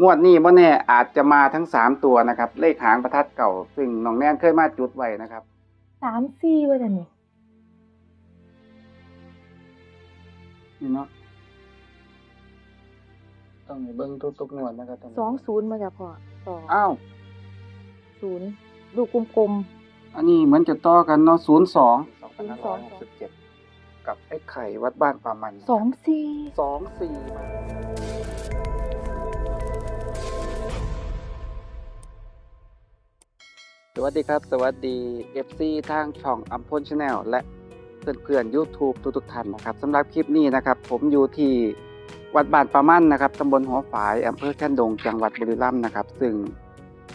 งวดนี้บ่แน่อาจจะมาทั้งสามตัวนะครับ เลขหางประทัดเก่า ซึ่งน้องแนนเคยมาจุดไว้นะครับ สามสี่ว่าจะนี่นี่เนาะต้องให้เบิ่งทุกๆงวดนะครับท่านผู้ชสองมศูนย์มาจากพ่อสองอ้าว ศูนย์ลูกกลม อันนี้เหมือนจะต่อกันเนาะ02 02 2567 กับไอ้ไข่วัดบ้านป่ามัน ๆ สองสี่ สองสี่ สวัสดีครับ สวัสดี FC ทางช่องอัมพลชาแนลและเพื่อนๆ YouTube ทุกๆท่านนะครับสำหรับคลิปนี้นะครับ ผมอยู่ที่วัดบ้านปามั่นนะครับตำบลหัวฝายอำเภอแคนดงจังหวัดบุรีรัมย์นะครับ ซึ่ง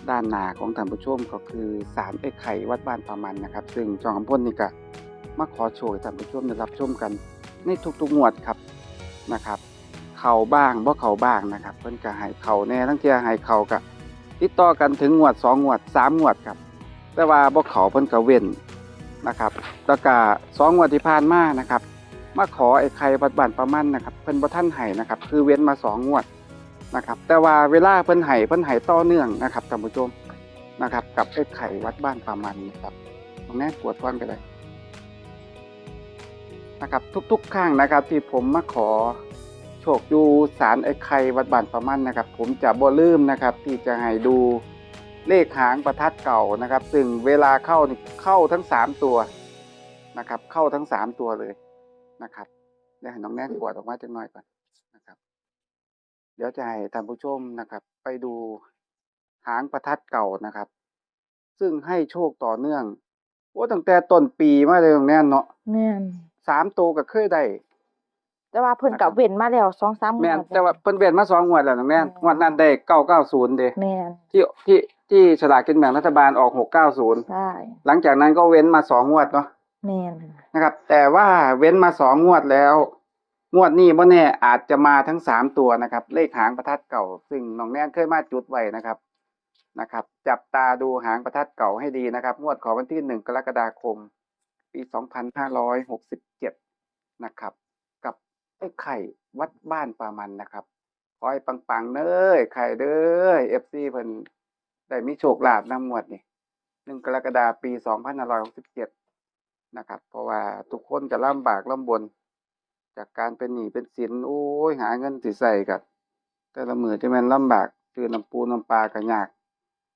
ด้านหน้าของท่านผู้ชมก็คือศาลไอ้ไข่วัดบ้านปามันนะครับ ซึ่งช่องอัมพลนี่ก็มาขอโชว์ท่านผู้ชมได้รับชมกันในทุกๆงวดครับนะครับ เข่าบ้างบ่เข่าบ้างนะครับ เพิ่นก็ให้เข่าแน่ทั้งเทียให้เข่ากับติดต่อกันถึงงวดสองงวดสามงวดครับ แต่ว่าบ่เขาเพิ่นก็เว้นนะครับแล้วก็สองงวดที่ผ่านมานะครับ มาขอไอ้ไข่บัดบานประมันนะครับ เพิ่นบ่ทันให้นะครับ คือเว้นมาสองงวดนะครับ แต่ว่าเวลาเพิ่นให้เพิ่นให้ต่อเนื่องนะครับท่านผู้ชมนะครับ กับไอ้ไข่วัดบ้านประมันนี่ครับตรงนี้ปวดท้อนกันเลยนะครับทุกๆครั้งนะครับ ที่ผมมาขอโชคดูสารไอ้ไข่วัดบ้านประมันนะครับ ผมจะบ่ลืมนะครับ ที่จะให้ดู เลขหางประทัดเก่านะครับ ซึ่งเวลาเข้านี่เข้าทั้งสามตัวนะครับ เข้าทั้งสามตัวเลยนะครับเดี๋ยวให้น้องแนนกวดออกมาจังหน่อยก่อนนะครับ เดี๋ยวจะให้ท่านผู้ชมนะครับ ไปดูหางประทัดเก่านะครับ ซึ่งให้โชคต่อเนื่องโอ้ตั้งแต่ต้นปีมาเลยน้องแนนเนาะแม่นสามตัวก็เคยได้ แต่ว่าเพิ่นกับเว้นมาแล้วสองสามแม่นงวดแต่ว่าเพิ่นเวียนมาสองงวดแล้วน้องแม่นอืมงวดนั้นได้เก้าเก้าศูนย์เด้แม่นที่ที่ ที่ฉลากกินแบ่งรัฐบาลออกหกเก้าศูนย์ใช่หลังจากนั้นก็เว้นมาสองงวดเนาะแม่นนะครับ แต่ว่าเว้นมาสองงวดแล้ว งวดนี้บ่แน่อาจจะมาทั้งสามตัวนะครับ เลขหางประทัดเก่า ซึ่งน้องแน่นเคยมาจุดไว้นะครับนะครับ จับตาดูหางประทัดเก่าให้ดีนะครับ งวดของวันที่หนึ่งกรกฎาคม ปีสองพันห้าร้อยหกสิบเจ็ดนะครับ กับไอ้ไข่วัดบ้านปามันนะครับ ขอให้ปังๆเด้อไข่เด้อเอฟซีเพิ่น ได้มีโชคลาภนำงวดนี่หนึ่งกรกฎาปีสองพันห้าร้อยหกสิบเจ็ดนะครับ เพราะว่าทุกคนก็ลำบากลำบน จากการเป็นหนี้เป็นสินโอ้ยหาเงินสิใส่กับแต่ละมือที่มันลำบากซื้อน้ำปูน้ำปลาก็ยาก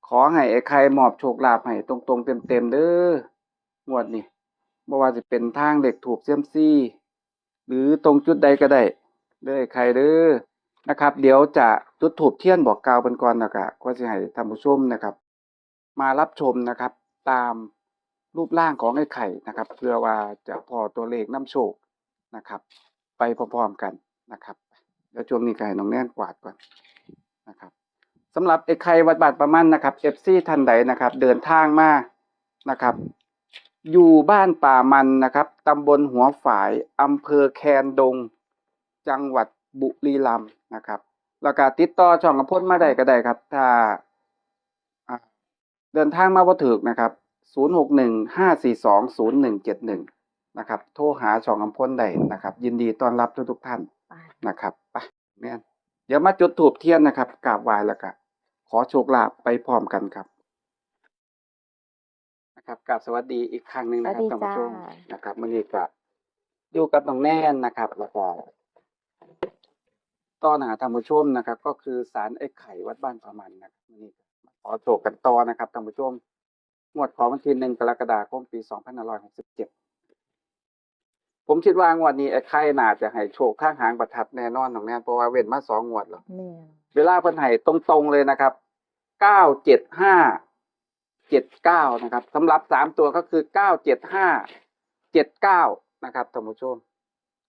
ขอให้ไอ้ไข่มอบโชคลาภให้ตรงๆเต็มๆเด้องวดนี้บ่ว่าจะเป็นทางเด็กถูกเซียมซี่ หรือตรงจุดใดก็ได้เด้อไอ้ไข่เด้อ นะครับ เดี๋ยวจะจุดถูกเทียนบอกกล่าวเป็นก่อนแล้วก็ก็สิให้ท่านผู้ชมนะครับ มารับชมนะครับ ตามรูปร่างของไอ้ไข่นะครับ เพื่อว่าจะพอตัวเลขน้ำโชคนะครับ ไปพร้อมๆกันนะครับเดี๋ยวช่วงนี้ก็ให้น้องแน่นกวาดก่อนนะครับสำหรับไอ้ไข่วัดบาดประมันนะครับเอฟซีทันใดนะครับ เดินทางมานะครับ อยู่บ้านป่ามันนะครับตำบลหัวฝายอำเภอแคนดง จังหวัด บุรีรัมย์นะครับ แล้วก็ติดต่อช่องกระพ้นมาได้ก็ได้ครับ ถ้าอ่าเดินทางมาบ่ถึกนะครับ 0615420171 นะครับ โทรหาช่องกำพ้นได้นะครับ ยินดีต้อนรับทุกๆท่านไปนะครับไปแม่นเดี๋ยวมาจุดถูบเทียนนะครับกราบไหว้แล้วก็ขอโชคลาภไปพร้อมกันครับนะครับกราบสวัสดีอีกครั้งหนึ่งนะครับสวัท่านสดีผู้ชมจ้านะครับมื่อนี้ก็อยู่กับน้องแน่นนะครับ แล้วก็ ต้อนหาท่านผู้ชมนะครับ ก็คือสารไอ้ไข่วัดบ้านประมันนะครับมื่อนี้มาขอโชคกันต่อนะครับท่านผู้ชมงวดของวันที่หนึ่งกรกฎาคมปีสองพันห้าร้อยหกสิบเจ็ดผมคิดว่างวดนี้ไอ้ไข่น่าจะให้โชคข้างหางประทัดแน่นอนน้องแน่นเพราะว่าเว้นมาสองงวดแล้วแม่นเวลาเพิ่นให้ตรงๆเลยนะครับเก้าเจ็ดห้าเจ็ดเก้านะครับสำหรับสามตัวก็คือเก้าเจ็ดห้าเจ็ดเก้านะครับท่านผู้ชม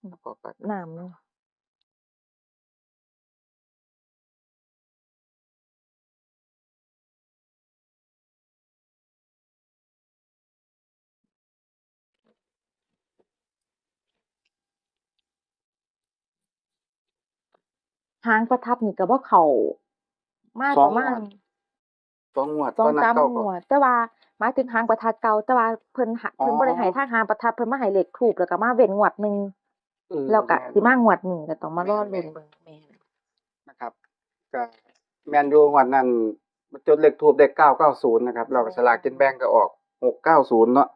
แล้วก็ไปน้ำ หางประทัดนี่ก็บ่เข้ามาประมาณสองงวดสองตนนั้นสามเก้าหัวดแต่ว่าหมายถึงหางประทัดเก่าแต่ว่าเพิ่นหาอ๋อเพิ่นบ่ได้ให้ทางหางประทัดเพิ่นมาให้เลขทูปแล้วก็มาเว้นงวดหนึงเออแล้วก็ม่นสิมางวดนี้ก็ต้องมารอลุ้นเบิ่งแม่นนะครับก็แมนยูงวันนั้นจดเลขทูบได้เก้าเก้าศูนย์นะครับเราก็สลากกินแบ่งก็ออกหกเก้าศูนย์เนาะ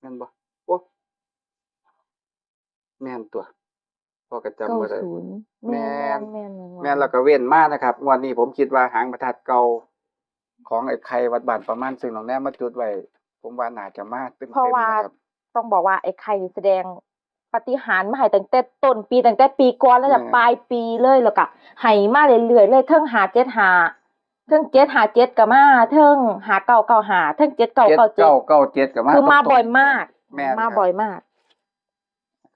แม่นบ่โอ้แม่นตัว พ่อก็จำเก้าบ่ได้ศูนย์แม่แม่นนแม่นแม่นแล้วก็เว้นมานะครับงวันนี้ผมคิดว่าหางประทัดเก่าของไอ้ไข่วัดบ้านประมาณซึ่งน้องแนมมาจุดไว้ผมว่าน่าจะมาเต็มๆเพราะว่านะครับต้องบอกว่าไอ้ไข่นี่แสดงปาฏิหารย์มาให้ตั้งแต่ต้นปีตั้งแต่ปีก่อนแล้วจะแม่ปลายปีเลยแล้วก็ให้มาเรื่อยๆเลยเทิงหาเจ็ดหาเทิงเจ็ดหาเจ็ดก็มาเทิงหาเก้าเก้าหาเทิงเจ็ดเก้าเจ็ดเก้าเจ็ดเก้าเก้าเจ็ดกับมาคือมาตรงๆบ่อยมากแม่นมาครับบ่อยมากครับ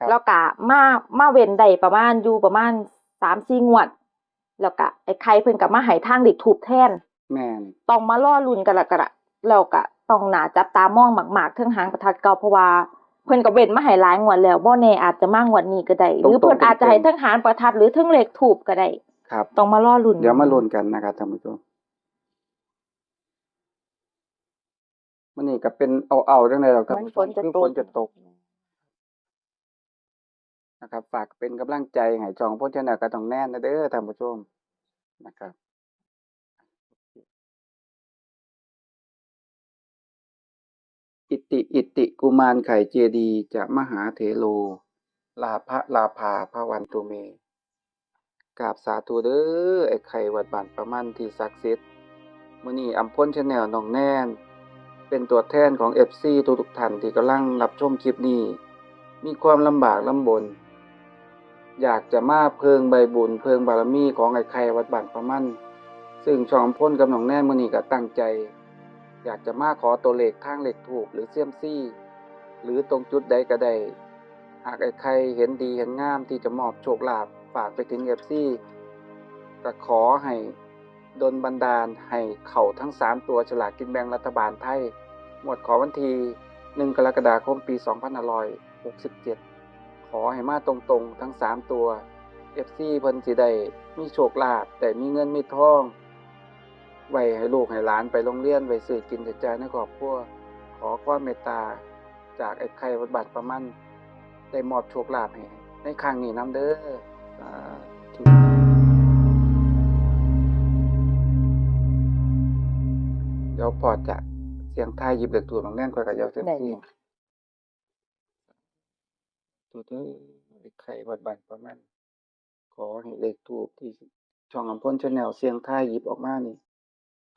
แล้วก็มามาเว้นได้ประมาณอยู่ประมาณสามสี่งวด แล้วก็ไอ้ไข่เพิ่นก็มาให้ทางเด็กถูกแทนแม่นต้องมาล่อลุ้นกันละกันละแล้วก็ต้องหนาจับตามองหมากๆเทิงหางประทัดเก่าเพราะว่าเพิ่นก็เว้นมาให้หลายงวดแล้วบ่แน่อาจจะมางวดนี้ก็ได้หรือเพิ่นอาจจะให้เทิงหางประทัดหรือเทิงเลขถูกก็ได้ครับต้องมาล่อลุ้นเดี๋ยวมาลุ้นกันนะครับท่านผู้ชมมันนี่ก็เป็นเอาเอาๆจังเลยหรอกท่านมันผู้ชฝมนจะคือตฝกนจะตก นะครับ ฝากเป็นกำลังใจให้จองพวกเจ้าหน้าก็ต้องแน่นนะเด้อท่านผู้ชมนะครับอิติอิติกุมารไข่เจดีย์จะมหาเถโล ลาภะลาภาพระวันตุเมกราบสาธุเด้อไอ้ไข่วัดบ้านประมันที่ศักดิ์สิทธิ์มื้อนี้อัมพลชาแนลน้องแน่น เป็นตัวแทนของ FC ทุกๆท่านที่กำลังรับชมคลิปนี้ มีความลำบากลำบน อยากจะมาเพิงใบบุญเพิงบารมีของไอ้ไข่วัดบ้านประมันซึ่งช่องอัมพลกับน้องแน่นมือนี้ก็ตั้งใจ อยากจะมาขอตัวเลขทางเลขถูกหรือเซียมซี่ หรือตรงจุดใดก็ได้หากไอ้ใครเห็นดีเห็นงามที่จะมอบโชคลาภฝากไปถึงเอฟซี่ก็ขอให้ดนบันดาลให้เข่าทั้ง 3 ตัวฉลากกินแบ่งรัฐบาลไทย หมวดขอวันที่1กรกฎาคมปี 2567 ขอให้มาตรงๆ ทั้ง 3 ตัว FC เพิ่นสิได้มีโชคลาภแต่มีเงินมีทองไว้ให้ลูกให้หลานไปโรงเรียนไว้ซื้อกินแต่ใจในครอบครัวขอความเมตตาจากไอ้ไข่วัดบัตรประมันได้มอบโชคลาภให้ในครั้งนี้นํเด้อสาธุเดี๋ยวพอจะเสียงทายหยิบเหล็กตัวของแน่นกว่ากับยาวเต็มที่ ตัวเด้อไอ้ไข่วัดบัตรประมันขอให้เลขถูกที่ช่องอำพลชาแนลเสียงทายหยิบออกมานี่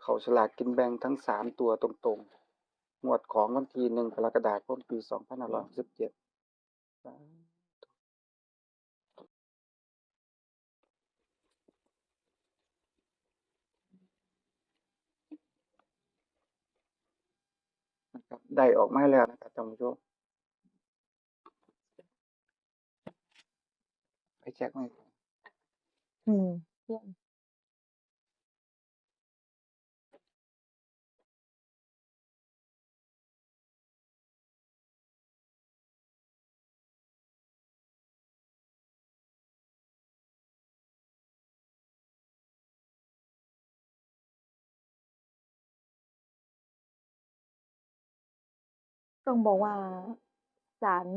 เขาฉลากกินแบ่งทั้งสามตัวตรงๆหมวดของวันที่หนึ่งกรกฎาคมปีสองพันห้าร้อยสิบเจ็ดนะครับได้ออกมาแล้วนะครับท่านผู้ชม ไปเช็คไหมอืมต้องบอกว่าศาล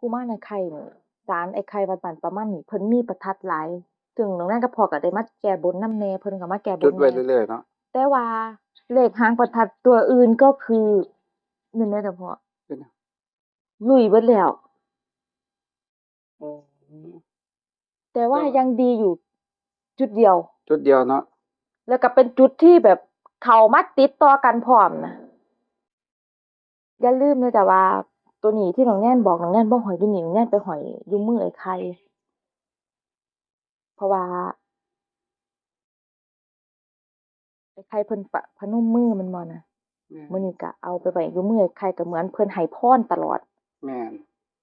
กุมารไอ้ไข่นี่ ศาลไอ้ไข่วัดบ้านประมันนี่เพิ่นมีประทัดหลายถึงน้องนั่นก็พอก็ได้มาแก้บนน้ำแน่เพิ่นก็มาแก้บจุนดไว้แน่เรื่อยๆเนาะ แต่ว่าเลขหางประทัดตัวอื่นก็คือนั่นแหละแต่พอเป็นไงลุยเบิดแล้วอืมแต่ว่าก็ยังดีอยู่ จุดเดียว จุดเดียวเนาะ แล้วก็เป็นจุดที่แบบเขามาติดต่อกันพร้อมนะอย่าลืมนะแต่ว่า ตัวนี้ที่น้องแน่นบอกน้องแน่นบ่หอยอยู่นี่น้องแน่นไปหอยอยู่มือไอ้ไข่เพราะว่าไอ้ไข่เพิ่นปะพนมมือมันบ่นะมื้อนี้ก็เอาไปไว้อยู่มือไอ้ไข่ก็เหมือนเพิ่นให้พรตลอด แม่น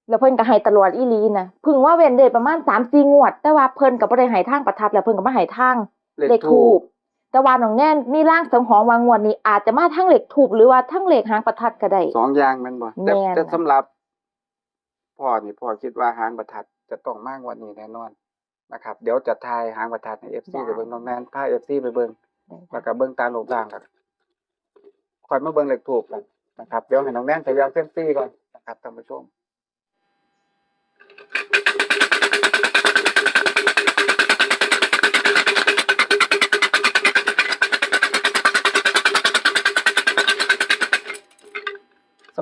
แล้วเพิ่นก็ให้ตลอดอีหลีนะเพึ่งว่าเว้นได้ประมาณ3-4งวด แต่ว่าเพิ่นก็บ่ได้ให้ทางประทัดแล้วเพิ่นก็มาให้ทางเลขทูบ แต่ว่าน้องแน่นมีร่างสังหรณ์วางงวดนี้อาจจะมาทั้งเลขทูบหรือว่าทั้งเลขหางประทัดก็ได้ สองอย่างแม่นบ่แต่แม่น แต่นะสำหรับพ่อนี่พ่อคิดว่าหางประทัดจะต้องมากกว่านี้แน่นอนนะครับ เดี๋ยวจะทายหางประทัดให้ FC ไปเบิ่งน้องแนนพา FC ไปเบิ่งแล้วก็เบิ่งตามรูปร่างครับคอยมาเบิ่งเลขถูกกันนะครับเดี๋ยวให้น้องแนนขยับเส้นซี่ก่อนนะครับท่านผู้ชม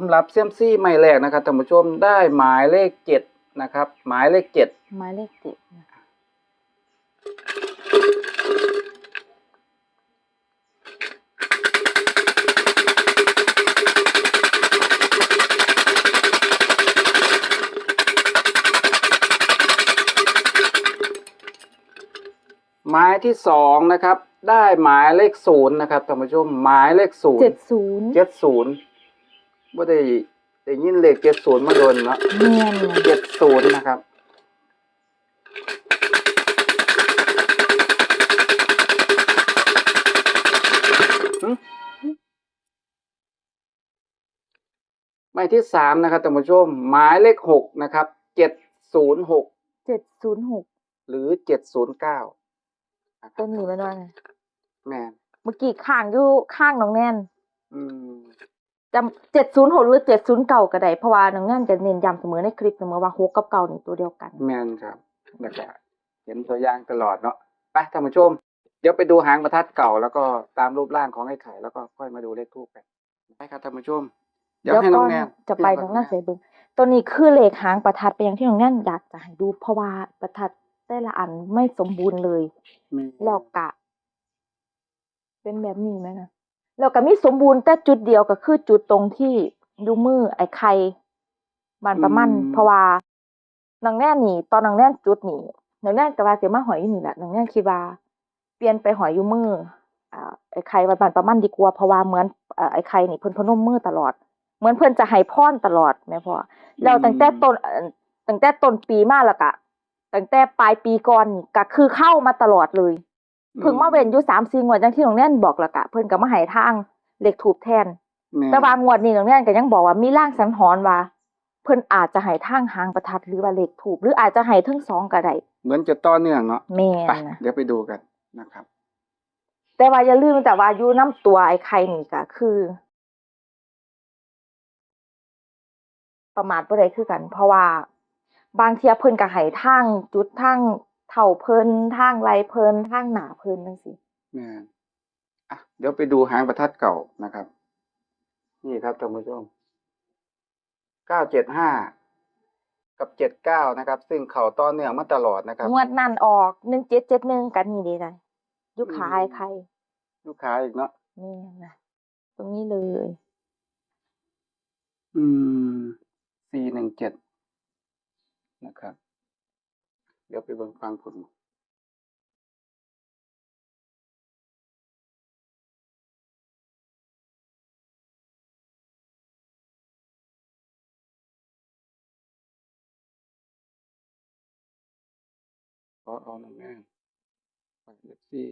ำหรับเซียมซี่ใหม่แรกนะครับท่านผู้ชมได้หมายเลขเจ็ดนะครับ หมายเลขเจ็ดหมายเลขเจ็ดนะคะหมายที่สองนะครับ ได้หมายเลขศูนย์นะครับท่านผู้ชมหมายเลขศูนเจ็ย์ดศูนย์เจ็ดศูนย์ ว่าได้ได้ยินเลขเจ็ดศูนย์มาโดนเนาะเนียนนะเจ็ดศูนย์นะครับหึหมายที่สามนะครับท่านผู้ชม หมายเลขหกนะครับ เจ็ดศูนย์หกเจ็ดศูนย์หกหรือเจ็ดศูนย์เก้าต้นนี้มันว่าไงแม่นเมื่อกี้ข้างอยู่ข้างน้องแน่นอืม จำเจ็ดศูนย์หกหรือเจ็ดศูนย์เก่าก็ได้เพราะว่าน้องแน่นจะเน้นย้ำเสมอในคลิปเสมอว่าหกกับเก่านี่ตัวเดียวกัน แม่นครับแล้วก็เห็นตัวอย่างตลอดเนาะไปท่านผู้ชม เดี๋ยวไปดูหางประทัดเก่า แล้วก็ตามรูปร่างของไอ้ไข่แล้วก็ค่อยมาดูเลขทูปกันไปครับท่านผู้ชม เดี๋ยวให้น้องแนนจะไปน้องแน่นใส่เบิ้งตัวนี้คือเลขหางประทัดไปอย่างที่น้องแน่นอยากจะให้ดู เพราะว่าประทัดแต่ละอันไม่สมบูรณ์เลยมีแล้วกะ เป็นแบบนี้ไหมนะ แล้วก็มีสมบูรณ์แต่จุดเดียวก็คือจุดตรงที่ดูมือไอ้ไข่บานประมันเพราะว่าน้องแน่นนี่ ตอนน้องแน่นจุดนี่น้องแน่นก็ว่าเสียมาหอยอยู่นี่แหละน้องแน่นคิดว่าเปลี่ยนไปหอยอยู่มืออ่าไอ้ไข่บานบานประมันดีกว่าเพราะว่าเหมือนเอ่อไอ้ไข่นี่เพิ่นพนมมือตลอด เหมือนเพิ่นจะให้พรตลอดแม่พ่อแล้วตั้งแต่ต้นเอ่อตั้งแต่ต้นปีมาแล้วก็ตั้งแต่ปลายปีก่อนนี่ก็คือเข้ามาตลอดเลย เพิ่งมาเว้นอยู่สามสี่งวดอย่างที่น้องแน่นบอกและกะเพิ่นก็มาให้ทางเลขถูกแทนแม่นแต่ว่างวดนี้น้องแน่นก็ยังบอกว่ามีร่างสังหรณ์ว่า เพิ่นอาจจะให้ทางหางประทัดหรือว่าเลขถูกหรืออาจจะให้ทั้งสองก็ได้เหมือนจะต่อเนื่องเนาะแม่ไปนนะเดี๋ยวไปดูกันนะครับ แต่ว่าอย่าลืมแต่ว่าอยู่น้ำตัวไอ้ไข่นี่ก็คือ ประมาทบ่ได้คือกัน เพราะว่าบางเทียเพิ่นก็ให้ทางจุดทาง เท่าเพิ่นทางไรเพิ่นทางหน้าเพิ่นจังซี่แม่นอะเดี๋ยวไปดูหางประทัดเก่านะครับ นี่ครับท่านผู้ชมเก้าเจ็ดห้ากับเจ็ดเก้านะครับ ซึ่งเข่าต่อเนื่องมาตลอดนะครับงวดนั่นออก1771กันนี่เด้จ้ะอยู่ขายไข่ลูกค้าอีกเนาะนี่นะตรงนี้เลย อืมสี่หนึ่งเจ็ดนะครับเดี๋ยวไปเบิ่งฟังผลขอเอาหน่งแม่ไปเด็กซี่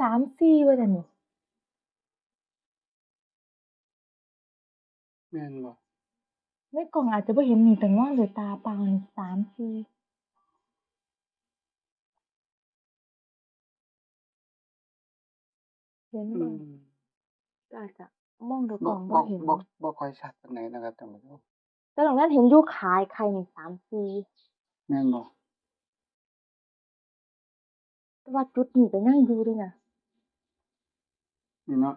สามสี่ว่าจังนี่แม่นบ่ในกล่องอาจจะบ่เห็นนี่แต่ว่าด้วยตาเปล่านี่สามสี่เห็นอืบ่มอาจจะมองด้วยกบ่ล่องบ่บ่เห็น บ่บ่ค่อยชัดปานใดนะครับท่านผู้ชมแต่ตรงนั้นเห็นอยู่ขายไข่นี่สามสี่แม่นบ่ แต่ว่าจุดนี้ก็ยังอยู่ด้วยนะนี่เนาะ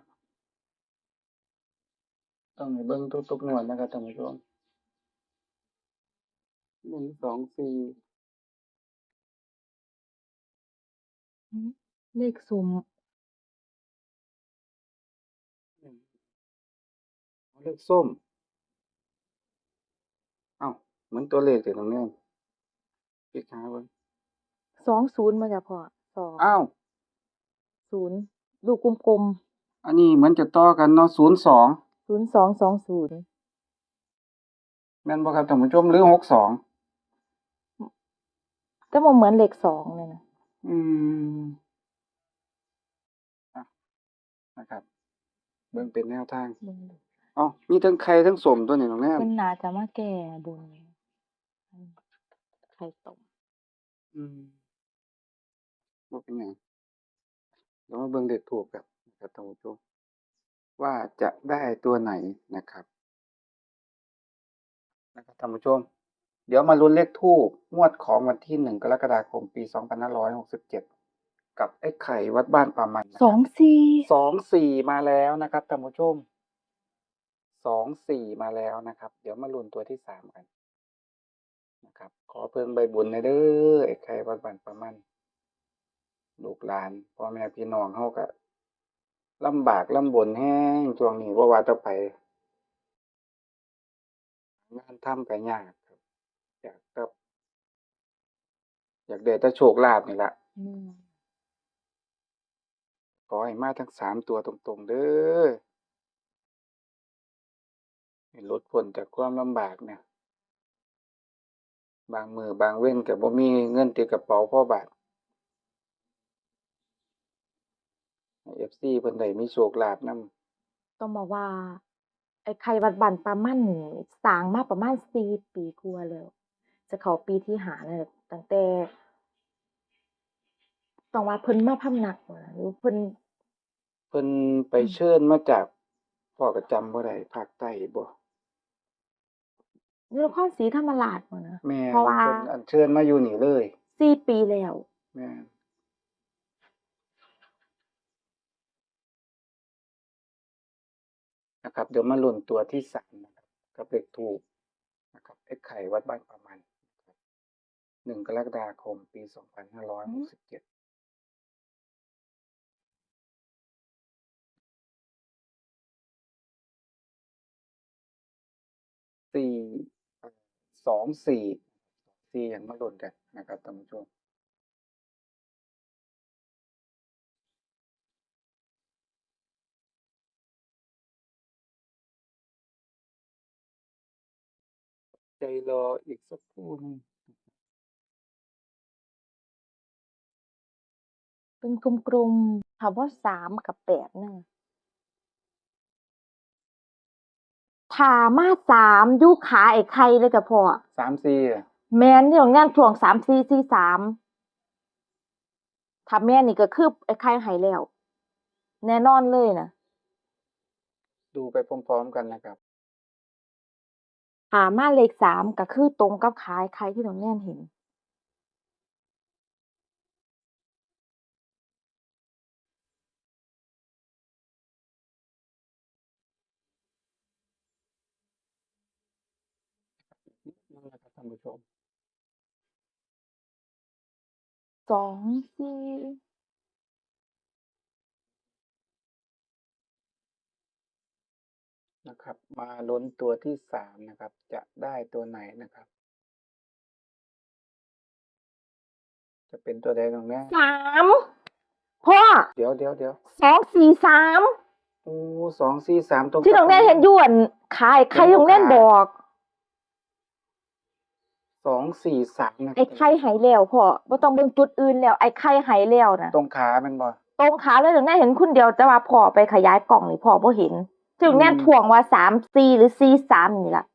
ต้องให้เบิ่งทุกๆงวดนะครับท่านผู้ชมหนึ่งสองสี่หืมเลขสุ่มหนึ่งเอาเลขส้ม เอ้าเหมือนตัวเลขแต่ตรงนี้คลิกหาเบิ่งสองศูนย์มาจากพ่อ สองอ้าวศูนย์ลูกกลมอันนี้เหมือนจะต่อกันเนาะศูนย์สองๆศูนย์สองสองศูนย์แม่นบ่ครับท่านผู้ชมหรือหกสองแต่มันเหมือนเลขสองเลยนะอืมอะนะครับ เบิ่งเป็นแนวทางเบิ่งดูเอ้ามีทั้งไข่ทั้งสมตัวนี้ตรงนี้มันน่าจะมาแก่บุญไข่ต้มอืม บ่เป็นหยังเดี๋ยวมาเบิ่งเด็กถูกกันนะครับท่านผู้ชมว่าจะได้ตัวไหนนะครับนะครับท่านผู้ชม เดี๋ยวมาลุ้นเลขทูบงวดของวันที่หนึ่งกรกฎาคมปีสองพันห้าร้อยหกสิบเจ็ดกับไอ้ไข่วัดบ้านป่ามันนะครับสองสี่สองสี่มาแล้วนะครับท่านผู้ชมสองสี่มาแล้วนะครับ เดี๋ยวมาลุ้นตัวที่สามกันนะครับ ขอเพิ่งใบบุญในอยเด้อไอ้ไข่วัดบ้านป่ามัน ลูกหลานพ่อแม่พี่น้องเขาก็ลำบากลำบนแห้งช่วงนี้ว่าว่าจะไป งานทำก็ยากครับ อยากจะอยากได้แต่โชคลาภนี่แหละอืมขอให้มาทั้งสามตัวตรงๆเด้อให้ลดพ้นจากความลำบากเนี่ย บางมือบางเว้นกับบ่มีเงินติดกระเป๋าพ่อบาท เอฟซีเพิ่นได้มีโชคลาภนำต้องบอกว่า ไอ้ไข่วัดบันปลามั่นนี่สร้างมาประมาณสี่ปีกว่าแล้ว จะเข้าปีที่หาแล้วตั้งแต่ต้องว่าเพิ่นมาพำนักบ่ล่ะหรือเพิ่นเพิ่นไปอืมเชิญมาจากพ่อก็จำบ่ได้ภาคใต้บ่อยู่นครศรีธรรมราชบ่นะ แม่นเพราะว่า เพิ่นอัญเชิญมาอยู่นี่เลย สี่ปีแล้ว แม่น นะครับ เดี๋ยวมาลุ้นตัวที่สามนะครับกับเลขทูนะครับไอ้ไข่วัดบ้านประมาณหนึ่งกรกฎาคมปีสองพันห้าร้อยหกสิบเจ็ดสี่สองสี่สี่อย่างมาลุ้นกันนะครับท่านผู้ชม ใจรออีกสักครู่หนึงเป็นกลมๆถามว่าสามกับแปดนั่นถามาสามอยุขาไอ้ไข่เลยจ้ะพ่อสามสี่อะแม่นที่ของงานถ่วงสามสี่สี่สามถ้าแม่นนี่ก็คือไอ้ไข่ใหายแล้ว แน่นอนเลยนะ ดูไปพร้อมๆกันนะครับ หามาเลขสามก็คือตรงกับขายไข่ที่น้องแนนเห็นนั่นแหละครับท่านผู้ชม สองสี่ นะครับ มาลุ้นตัวที่สามนะครับ จะได้ตัวไหนนะครับ จะเป็นตัวใดตรงนี้สามพ่อเดี๋ยวเดี๋ยวเดี๋ยวสองสี่สามโอ้สองสี่สามตรงที่น้องแน่นเห็นอยวนขายไข่น้องแน่นบอกสองสี่สามนะครัไอ้ไข่ใหายแล้วพ่อบ่ต้องเบิ่งจุดอื่นแล้ว ไอ้ไข่ใหายแล้วนะตรงขามันบ่ตรงขาเลยถึงแน่เห็นคุณเดียวแต่ว่าพอไปขยายกล่องนี่พอบ่เห็น ถึงแน่อืมถ่วงว่าสามซีหรือซีสามนี่ล่ะ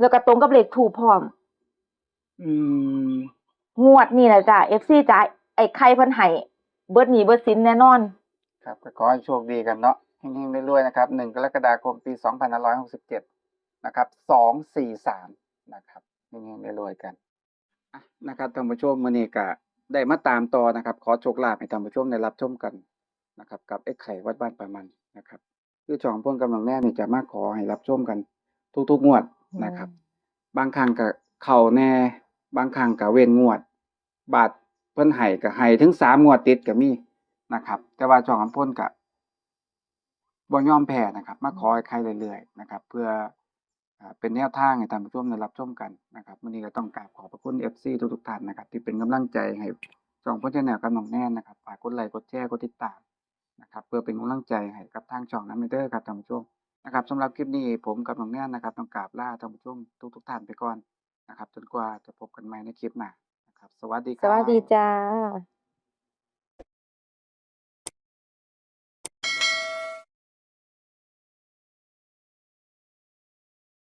แล้วก็ตรงกับเลขถูกพร้อม อืมงวดนี่แหละจ้ะ FC จ้ะไอ้ไข่เพิ่นให้เบิดหนีเบิดสินแน่นอน ครับก็ขอให้โชคดีกันเนาะเฮงๆรวยๆนะครับหนึ่งกรกฎาคมปีสองพันห้าร้อยหกสิบเจ็ดนะครับสองสี่สามนะครับเฮงๆรวยๆกันอะนะครับท่านผู้ชมมื้อนี้ก็ได้มาตามต่อนะครับ ขอโชคลาภให้ท่านผู้ชมได้รับชมกันนะครับ กับไอ้ไข่วัดบ้านประมันนะครับ คือช่องพ่นกำลังแน่นี่จะมาขอให้รับชมกันทุกๆงวดนะครับ บางครั้งก็เข้าแน่ บางครั้งก็เว้นงวด บาทเพิ่นให้ก็ให้ถึงสามงวดติดก็มีนะครับ แต่ว่าช่องอำพ่นก็บ่ยอมแพ้นะครับ มาขอให้ใครเรื่อยๆนะครับ เพื่ออ่าเป็นแนวทางให้ท่านผู้ชมได้รับชมกันนะครับวันนี้ก็ต้องกราบขอบพระคุณ FC ทุกๆท่านนะครับ ที่เป็นกำลังใจให้ช่องพ่นชาแนลกับน้องแน่นนะครับฝากกดไลค์กดแชร์กดติดตาม นะครับเพื่อเป็นกำลังใจให้กับทางช่องนั้นเด้อครับท่านผู้ชมนะครับสำหรับคลิปนี้ผมกับน้องแน่นนะครับต้องกราบลาท่านผู้ชมทุกๆท่านไปก่อนนะครับ จนกว่าจะพบกันใหม่ในคลิปหน้านะครับ สวัสดีครับ สวัสดีจ้า